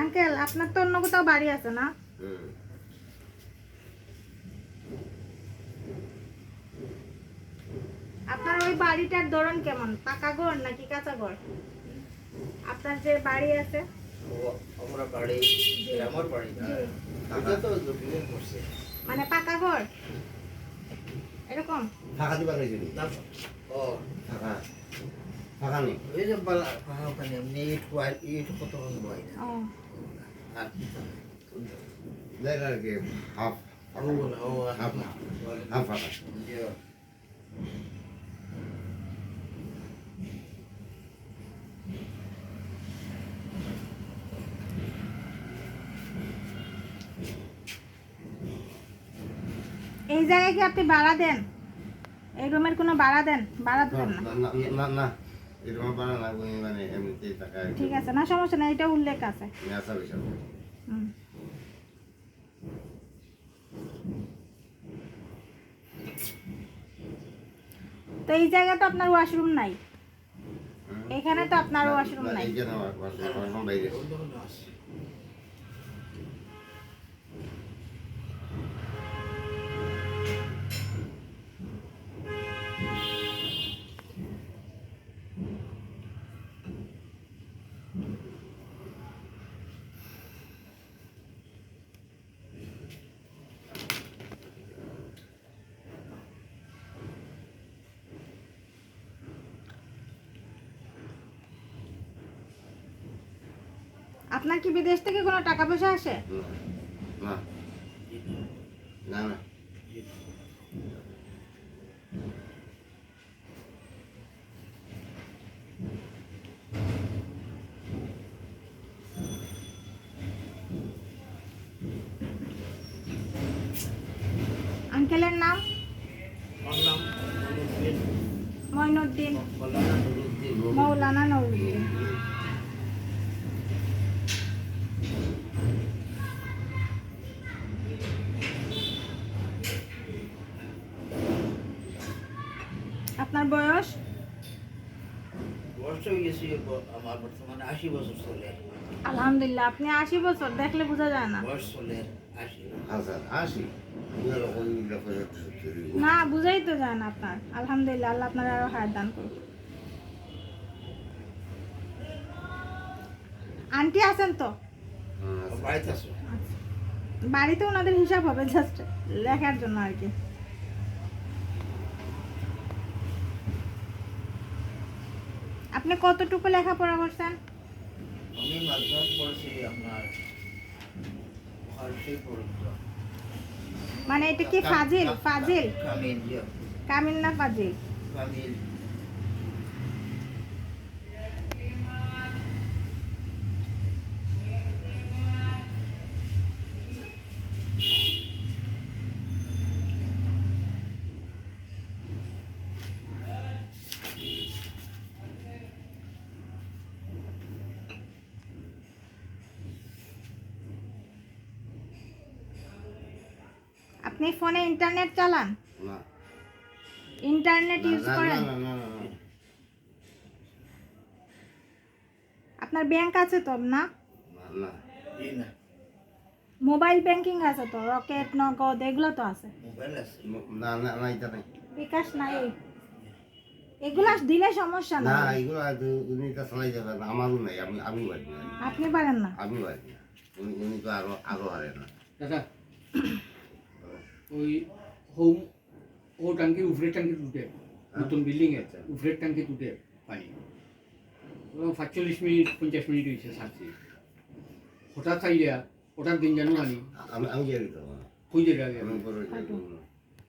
Uncle আপনার তো অন্য কোথাও বাড়ি আছে না? আপনার ওই বাড়িটার ধরন কেমন? পাকা ঘর নাকি কাঁচা ঘর? আপনার যে বাড়ি আছে? আমরা বাড়ি আমার বাড়ি না? তো বিল্ডিং করছে মানে পাকা ঘর? এরকম? ফাঁকা দিবা ও ফাঁকা ফাঁকা নেই? এই যে বালা পাহা ওখানে এমনি ইট ইট কত হয় না। ও আর দেখ আর কি হাফ ও না ও হাফ হাফ ফাঁকা যে এই জায়গায় কি আপনি ভাড়া দেন? এই রুমের কোনো ভাড়া দেন? ভাড়া দেন না না না না না। এরকম বানা না মানে এমনিতেই টাকা ঠিক আছে না সমস্যা না এটা উল্লেখ আছে। নেশা বিষয় হুম। তো এই জায়গা তো আপনার ওয়াশরুম নাই। এখানে তো আপনার ওয়াশরুম নাই। আপনার কি বিদেশ থেকে কোনো টাকা পয়সা আসে? না। না না। আঙ্কেলের নাম? মইনুদ্দিন। মৌলানা নুরুদ্দিন। আপনার বয়স? হয়ে আলহামদুলিল্লাহ আপনি আশি বছর দেখলে বোঝা যায় না। না বুঝাই তো যায় না আপনার। আলহামদুলিল্লাহ আল্লাহ আপনার আরও হায়াত দান করুন আন্টি আছেন তো? বাড়িতে বাড়িতে ওনাদের হিসাব হবে জাস্ট লেখার জন্য আর কি। আপনি কতটুকু লেখাপড়া করছেন? আমি মাধ্যমিক পড়েছি আপনার মানে এটা কি ফাজিল? ফাজিল? কামিল কামিল না ফাজিল? কামিল। আপনি ফোনে ইন্টারনেট চালান? না। ইন্টারনেট ইউজ করেন? না, না, না, না, আপনার ব্যাংক আছে তো না? না, না। না। মোবাইল ব্যাংকিং আছে তো রকেট নগদ এগুলো তো আছে? না, না, না, এটা নাই। বিকাশ নাই? এগুলা দিলে সমস্যা না, নাই এগুলো উনি তো চালাই যাবেন, আমারও নাই, আমি আমি পারি না। আপনি পারেন না? আমি পারি না। উনি উনি তো আরও আরও হারে না। দাদা ওই হোম ও ট্যাঙ্কি উফরের ট্যাঙ্কি টুটে নতুন বিল্ডিং এ। উফরের ট্যাঙ্কি টুটে পানি সাতচল্লিশ মিনিট পঞ্চাশ মিনিট হয়েছে সারছি। হঠাৎ চাইয়া হঠাৎ দিন জানো আমি আমি জানি তো